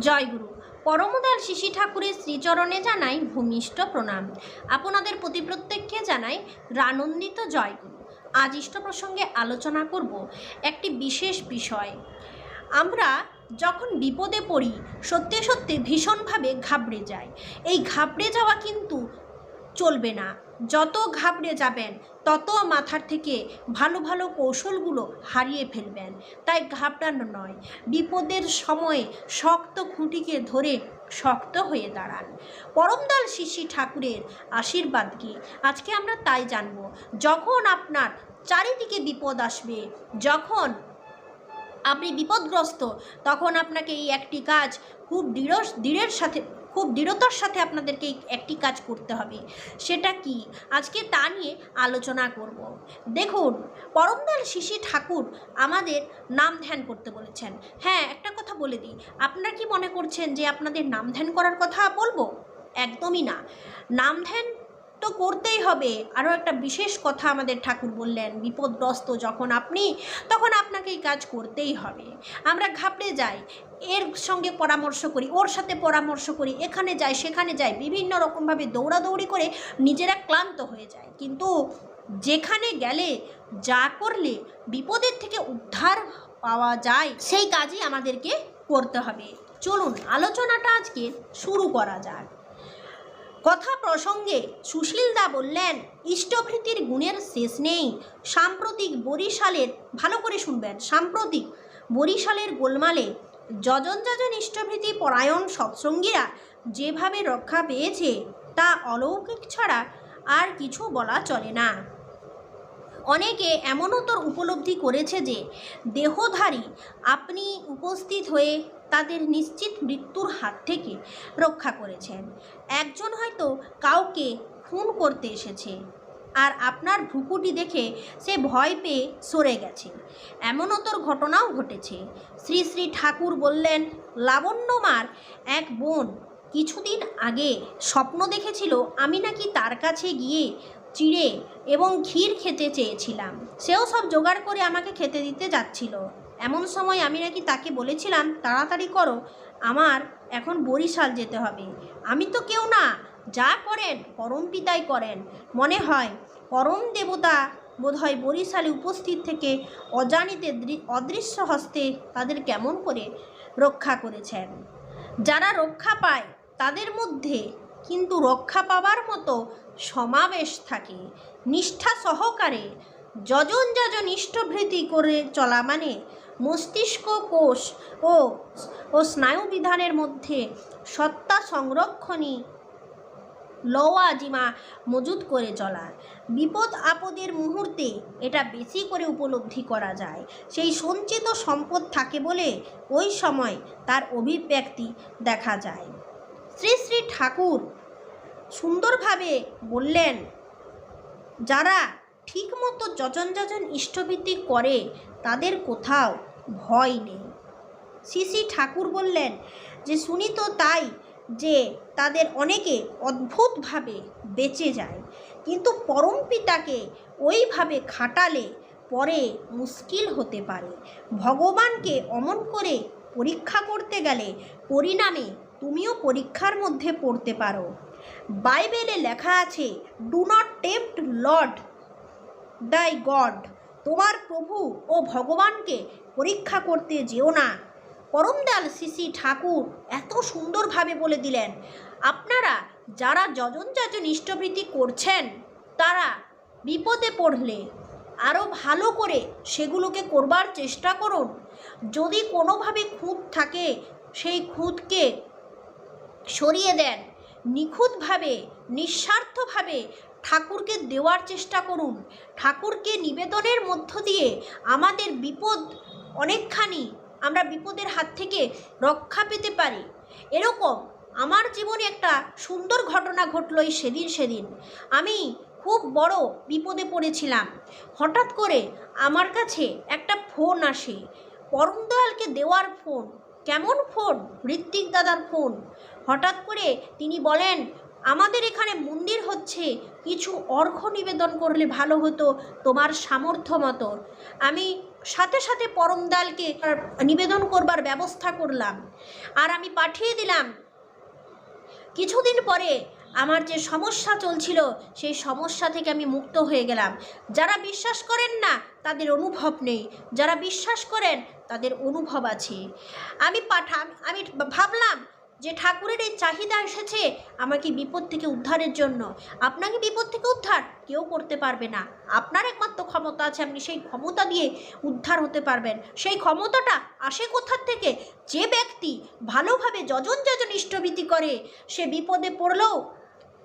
জয়গুরু। পরমদাল শিশি ঠাকুরের শ্রীচরণে জানাই ভূমিষ্ঠ প্রণাম। আপনাদের প্রতি প্রত্যেককে জানাই রানন্দিত জয়গুরু। আজ ইষ্ট প্রসঙ্গে আলোচনা করব একটি বিশেষ বিষয়। আমরা যখন বিপদে পড়ি, সত্যি সত্যি ভীষণভাবে ঘাবড়ে যাই। এই ঘাবড়ে যাওয়া কিন্তু চলবে না। যত ঘাবড়ে যাবেন, তত মাথার থেকে ভালো ভালো কৌশলগুলো হারিয়ে ফেলবেন। তাই ঘাবড়ানো নয়, বিপদের সময়ে শক্ত খুঁটিকে ধরে শক্ত হয়ে দাঁড়ান। পরমদাল শিশি ঠাকুরের আশীর্বাদ কি? আজকে আমরা তাই জানব। যখন আপনার চারিদিকে বিপদ আসবে, যখন আপনি বিপদগ্রস্ত, তখন আপনাকে এই একটি কাজ খুব দৃঢ়, দৃঢ়ের সাথে খুব দৃঢ়তার সাথে আপনাদেরকে একটি কাজ করতে হবে। সেটা কি? আজকে তা নিয়ে আলোচনা করব। দেখুন পরমদল শিশি ঠাকুর আমাদের নাম ধ্যান করতে বলেছেন। হ্যাঁ একটা কথা বলে দিই। আপনারা কি মনে করছেন যে আপনাদের নাম ধ্যান করার কথা বলব? একদমই না। নাম ধ্যান তো করতেই হবে। আরও একটা বিশেষ কথা আমাদের ঠাকুর বললেন, বিপদগ্রস্ত যখন আপনি, তখন আপনাকে এই কাজ করতেই হবে। আমরা ঘাবড়ে যাই, এর সঙ্গে পরামর্শ করি, ওর সাথে পরামর্শ করি, এখানে যাই, সেখানে যাই, বিভিন্ন রকমভাবে দৌড়াদৌড়ি করে নিজেরা ক্লান্ত হয়ে যায় কিন্তু যেখানে গেলে যা করলে বিপদের থেকে উদ্ধার পাওয়া যায়, সেই কাজই আমাদেরকে করতে হবে। চলুন, আলোচনাটা আজকে শুরু করা যাক। কথা প্রসঙ্গে সুশীলদা বললেন ইষ্টভৃতির গুণের শেষ নেই। সাম্প্রতিক বরিশালের ভালো করে শুনবেন, সাম্প্রতিক বরিশালের গোলমালে যজন যজন ইষ্টভৃতি পরায়ণ সৎসঙ্গীরা যেভাবে রক্ষা পেয়েছে, তা অলৌকিক ছাড়া আর কিছু বলা চলে না। অনেকে এমনও তোর উপলব্ধি করেছে যে, দেহধারী আপনি উপস্থিত হয়ে তাদের নিশ্চিত মৃত্যুর হাত থেকে রক্ষা করেছেন। একজন হয়তো কাউকে খুন করতে এসেছে আর আপনার ভ্রুকুটি দেখে সে ভয় পেয়ে সরে গেছে। এমনও তোর ঘটনাও ঘটেছে। শ্রী শ্রী ঠাকুর বললেন, লাবণ্যমার এক বোন কিছুদিন আগে স্বপ্ন দেখেছিল আমি নাকি তার কাছে গিয়ে চিড়ে এবং ক্ষীর খেতে চেয়েছিলাম। সেও সব জোগাড় করে আমাকে খেতে দিতে যাচ্ছিল। এমন সময় আমি নাকি তাকে বলেছিলাম, তাড়াতাড়ি করো, আমার এখন বরিশাল যেতে হবে। আমি তো কেউ না, যা করেন, পরম পিতাই করেন। মনে হয়, পরম দেবতা বোধহয় বরিশালে উপস্থিত থেকে অজানিতে অদৃশ্য হস্তে তাদের কেমন করে রক্ষা করেছেন। যারা রক্ষা পায়, তাদের মধ্যে কিন্তু রক্ষা পাওয়ার মতো সমাবেশ থাকে। নিষ্ঠা সহকারে যজন যজন ইষ্টভৃতি করে চলা মানে মস্তিষ্ক, কোষ ও ও স্নায়ু বিধানের মধ্যে সত্তা সংরক্ষণী লওয়াজিমা মজুত করে চলা বিপদ আপদের মুহূর্তে এটা বেশি করে উপলব্ধি করা যায়। সেই সঞ্চিত সম্পদ থাকে বলে ওই সময় তার অভিব্যক্তি দেখা যায়। শ্রী শ্রী ঠাকুর সুন্দরভাবে বললেন, যারা ঠিকমতো যজন যজন ইষ্টভীতি করে, তাদের কোথাও ভয় নেই। শ্রী ঠাকুর বললেন, যে শুনি তো তাই যে তাদের অনেকে অদ্ভুতভাবে বেঁচে যায়, কিন্তু পরম পিতাকে ওইভাবে খাটালে পরে মুশকিল হতে পারে। ভগবানকে অমন করে পরীক্ষা করতে গেলে পরিণামে তুমিও পরীক্ষার মধ্যে পড়তে পারো। বাইবেলে লেখা আছে do not tempt lord thy God তোমার প্রভু ও ভগবানকে পরীক্ষা করতে যেও না। পরমদাল শিশি ঠাকুর এত সুন্দরভাবে বলে দিলেন, আপনারা যারা যজন যাজন ইষ্টভৃতি করছেন, তারা বিপদে পড়লে আরও ভালো করে সেগুলোকে করবার চেষ্টা করুন। যদি কোনোভাবে খুঁত থাকে, সেই খুঁতকে সরিয়ে দেন। নিখুঁতভাবে, নিঃস্বার্থভাবে ঠাকুরকে দেওয়ার চেষ্টা করুন। ঠাকুরকে নিবেদনের মধ্য দিয়ে আমাদের বিপদ অনেকখানি আমরা বিপদের হাত থেকে রক্ষা পেতে পারি। এরকম আমার জীবনে একটা সুন্দর ঘটনা ঘটলো এই সেদিন সেদিন। আমি খুব বড় বিপদে পড়েছিলাম। হঠাৎ করে আমার কাছে একটা ফোন আসে। পরম দয়ালকে দেওয়ার ফোন। কেমন ফোন? ঋত্বিক দাদার ফোন। হঠাৎ করে তিনি বলেন আমাদের এখানে মন্দির হচ্ছে কিছু অর্ঘ নিবেদন করলে ভালো হতো তোমার সামর্থ্য মতো। আমি সাথে সাথে পরমদালকে নিবেদন করবার ব্যবস্থা করলাম। আর আমি পাঠিয়ে দিলাম। কিছুদিন পরে আমার যে সমস্যা চলছিল, সেই সমস্যা থেকে আমি মুক্ত হয়ে গেলাম। যারা বিশ্বাস করেন না, তাদের অনুভব নেই। যারা বিশ্বাস করেন, তাদের অনুভব আছে। আমি পাঠা আমি ভাবলাম যে ঠাকুরের এই চাহিদা এসেছে আমাকে বিপদ থেকে উদ্ধারের জন্য? আপনাকে বিপদ থেকে উদ্ধার কেউ করতে পারবে না। আপনার একমাত্র ক্ষমতা আছে, আপনি সেই ক্ষমতা দিয়ে উদ্ধার হতে পারবেন। সেই ক্ষমতাটা আসে কোথার থেকে? যে ব্যক্তি ভালোভাবে যজন যজন ইষ্টভীতি করে, সে বিপদে পড়লেও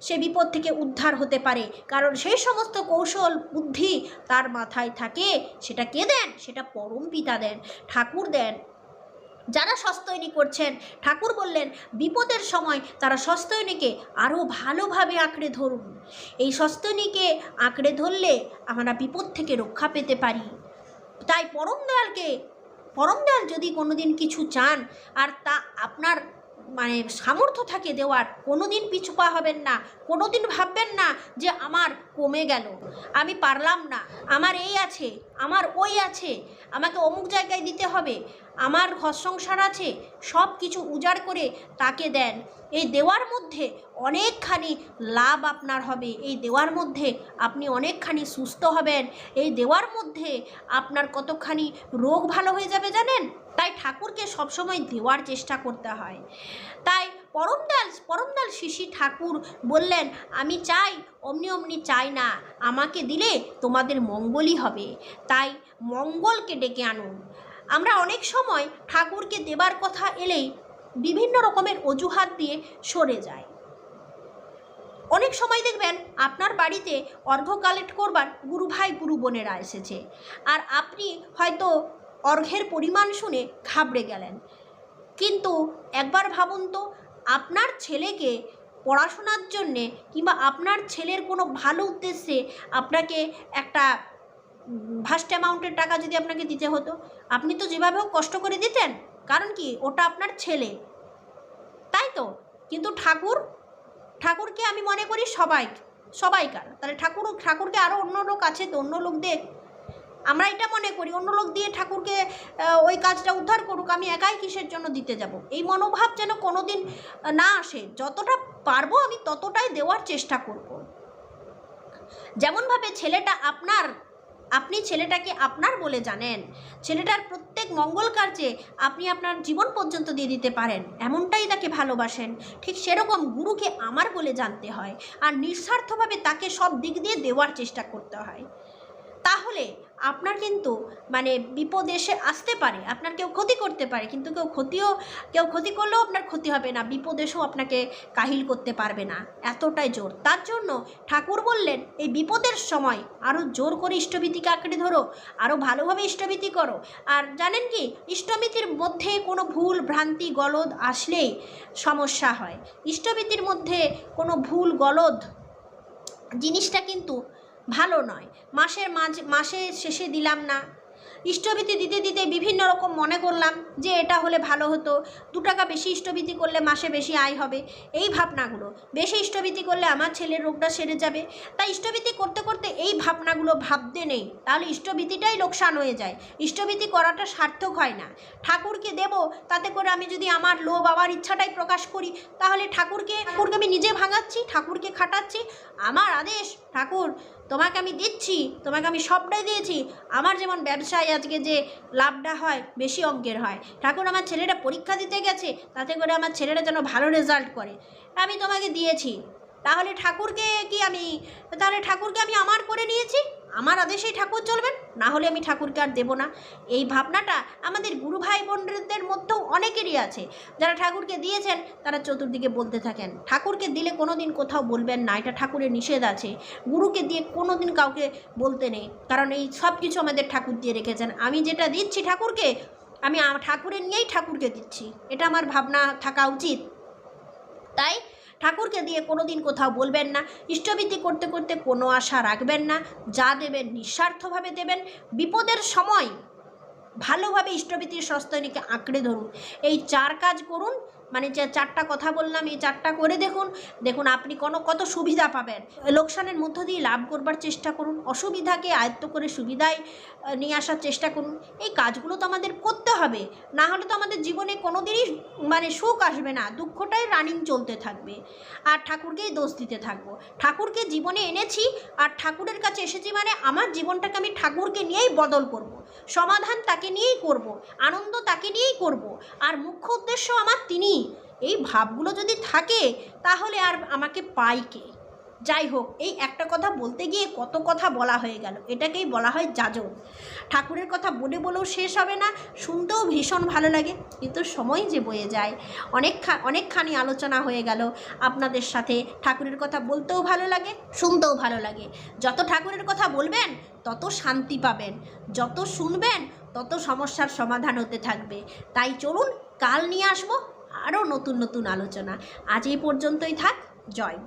সে বিপদ থেকে উদ্ধার হতে পারে। কারণ সেই সমস্ত কৌশল, বুদ্ধি তার মাথায় থাকে। সেটা কে দেন? সেটা পরম পিতা দেন। ঠাকুর দেন। যারা সস্তয়নী করছেন, ঠাকুর বললেন, বিপদের সময় তারা সস্তয়নীকে আরও ভালোভাবে আঁকড়ে ধরুন। এই সস্তয়নীকে আঁকড়ে ধরলে আমরা বিপদ থেকে রক্ষা পেতে পারি। তাই পরম দয়ালকে, পরম দয়াল যদি কোনোদিন কিছু চান, আর তা আপনার মানে সামর্থ্য থাকে দেওয়ার কোনো দিন পিছু পা হবেন না কোনো দিন ভাববেন না যে আমার কমে গেল, আমি পারলাম না, আমার এই আছে, আমার ওই আছে, আমাকে অমুক জায়গায় দিতে হবে আমার ঘর সংসার আছে, সব কিছু উজাড় করে তাকে দেন। এই দেওয়ার মধ্যে অনেকখানি লাভ আপনার হবে। এই দেওয়ার মধ্যে আপনি অনেকখানি সুস্থ হবেন। এই দেওয়ার মধ্যে আপনার কতখানি রোগ ভালো হয়ে যাবে জানেন? তাই ঠাকুরকে সবসময় দেওয়ার চেষ্টা করতে হয়। তাই পরমদাল পরমদাল শিশি ঠাকুর বললেন, আমি চাই, অমনি অমনি চাই না। আমাকে দিলে তোমাদের মঙ্গলই হবে। তাই মঙ্গলকে ডেকে আনুন। আমরা অনেক সময় ঠাকুরকে দেবার কথা এলেই বিভিন্ন রকমের অজুহাত দিয়ে সরে যায় অনেক সময় দেখবেন আপনার বাড়িতে অর্ঘ কালেক্ট করবার গুরু ভাই গুরু বোনেরা এসেছে আর আপনি হয়তো অর্ঘের পরিমাণ শুনে ঘাবড়ে গেলেন। কিন্তু একবার ভাবুন তো, আপনার ছেলেকে পড়াশোনার জন্যে কিংবা আপনার ছেলের কোনো ভালো উদ্দেশ্যে আপনাকে একটা ভাস্ট অ্যামাউন্টের টাকা যদি আপনাকে দিতে হতো, আপনি তো যেভাবে হোক কষ্ট করে দিতেন। কারণ কি? ওটা আপনার ছেলে। তাই তো? কিন্তু ঠাকুর, ঠাকুরকে আমি মনে করি সবাই, সবাইকার। তাহলে ঠাকুর, ঠাকুরকে আরও অন্য লোক আছে তো, অন্য লোক দেখ আমরা এটা মনে করি, অন্য লোক দিয়ে ঠাকুরকে ওই কাজটা উদ্ধার করুক, আমি একাই কিসের জন্য দিতে যাব? এই মনোভাব যেন কোনো দিন না আসে। যতটা পারব আমি ততটাই দেওয়ার চেষ্টা করব। যেমনভাবে ছেলেটা আপনার আপনি ছেলেটাকে আপনার বলে জানেন। ছেলেটার প্রত্যেক মঙ্গল কার্যে আপনি আপনার জীবন পর্যন্ত দিয়ে দিতে পারেন। এমনটাই তাকে ভালোবাসেন। ঠিক সেরকম গুরুকে আমার বলে জানতে হয়। আর নিঃস্বার্থভাবে তাকে সব দিক দিয়ে দেওয়ার চেষ্টা করতে হয়। তাহলে আপনার কিন্তু মানে বিপদ এসে আসতে পারে, আপনার কেউ ক্ষতি করতে পারে, কিন্তু কেউ ক্ষতিও, কেউ ক্ষতি করলেও আপনার ক্ষতি হবে না, বিপদ এসেও আপনাকে কাহিল করতে পারবে না, এতটাই জোর। তার জন্য ঠাকুর বললেন, এই বিপদের সময় আরও জোর করে ইষ্টভীতিকে আঁকড়ে ধরো আরও ভালোভাবে ইষ্টভীতি করো। আর জানেন কি, ইষ্টভীতির মধ্যে কোনো ভুল, ভ্রান্তি, গলদ আসলেই সমস্যা হয়। ইষ্টভীতির মধ্যে কোনো ভুল, গলদ জিনিসটা কিন্তু ভালো নয়। মাসের মাঝ, মাসের শেষে দিলাম না। ইষ্টভীতি দিতে দিতে বিভিন্ন রকম মনে করলাম যে এটা হলে ভালো হতো। দু টাকা বেশি ইষ্টভীতি করলে মাসে বেশি আয় হবে। এই ভাবনাগুলো, বেশি ইষ্টভীতি করলে আমার ছেলের রোগটা সেরে যাবে। তাই ইষ্টভীতি করতে করতে এই ভাবনাগুলো ভাবতে নেই। তাহলে ইষ্টভীতিটাই লোকসান হয়ে যায়। ইষ্টভীতি করাটা সার্থক হয় না। ঠাকুরকে দেব, তাতে করে আমি যদি আমার লোভ আমার ইচ্ছাটাই প্রকাশ করি, তাহলে ঠাকুরকে ঠাকুরকে আমি নিজে ভাঙাচ্ছি, ঠাকুরকে খাটাচ্ছি। আমার আদেশ, ঠাকুর তোমাকে আমি দিচ্ছি, তোমাকে আমি সবটাই দিয়েছি। আমার যেমন ব্যবসায় আজকে যে লাভটা হয়, বেশি অঙ্কের হয়। ঠাকুর, আমার ছেলেটা পরীক্ষা দিতে গেছে, তাতে করে আমার ছেলেটা যেন ভালো রেজাল্ট করে। আমি তোমাকে দিয়েছি। তাহলে ঠাকুরকে কি আমি, তাহলে ঠাকুরকে আমি আমার করে নিয়েছি? আমার আদেশেই ঠাকুর চলবেন, না হলে আমি ঠাকুরকে আর দেবো না। এই ভাবনাটা আমাদের গুরু ভাই বোনদের মধ্যেও অনেকেরই আছে। যারা ঠাকুরকে দিয়েছেন, তারা চতুর্দিকে বলতে থাকেন। ঠাকুরকে দিলে কোনো দিন কোথাও বলবেন না, এটা ঠাকুরের নিষেধ আছে। গুরুকে দিয়ে কোনো দিন কাউকে বলতে নেই। কারণ এই সব কিছু আমাদের ঠাকুর দিয়ে রেখেছেন। আমি যেটা দিচ্ছি ঠাকুরকে, আমি ঠাকুরের নিয়েই ঠাকুরকে দিচ্ছি। এটা আমার ভাবনা থাকা উচিত। তাই ঠাকুরকে দিয়ে কোনো দিন কোথাও বলবেন না ইষ্টবিধি করতে করতে কোনো আশা রাখবেন না, যা দেবেন নিঃস্বার্থভাবে দেবেন। বিপদের সময় ভালোভাবে ইষ্টবিধির সস্তনীকে আঁকড়ে ধরুন। এই চার কাজ করুন মানে যে চারটা কথা বললাম, এই চারটা করে দেখুন। দেখুন, আপনি কোনো, কত সুবিধা পাবেন। লোকসানের মধ্য দিয়ে লাভ করবার চেষ্টা করুন, অসুবিধাকে আয়ত্ত করে সুবিধায় নিয়ে আসার চেষ্টা করুন। এই কাজগুলো তো আমাদের করতে হবে। না হলে তো আমাদের জীবনে কোনো দিনই মানে সুখ আসবে না। দুঃখটাই রানিং চলতে থাকবে। আর ঠাকুরকেই দোষ দিতে থাকব। ঠাকুরকে জীবনে এনেছি, আর ঠাকুরের কাছে এসেছি মানে আমার জীবনটাকে আমি ঠাকুরকে নিয়েই বদল করব। সমাধান তাকে নিয়েই করব। আনন্দ তাকে নিয়েই করব। আর মুখ্য উদ্দেশ্য আমার তিনি এই ভাবগুলো যদি থাকে, তাহলে আর আমাকে পাই কে যাই হোক, এই একটা কথা বলতে গিয়ে কত কথা বলা হয়ে গেল। এটাকেই বলা হয় যাজন। ঠাকুরের কথা বলে বলেও শেষ হবে না, শুনতেও ভীষণ ভালো লাগে। কিন্তু সময় যে বয়ে যায় অনেক অনেকখানি আলোচনা হয়ে গেল। আপনাদের সাথে ঠাকুরের কথা বলতেও ভালো লাগে, শুনতেও ভালো লাগে। যত ঠাকুরের কথা বলবেন, তত শান্তি পাবেন। যত শুনবেন, তত সমস্যার সমাধান হতে থাকবে। তাই চলুন, কাল নিয়ে আসব আরও নতুন নতুন আলোচনা। আজ এই পর্যন্তই থাক। জয়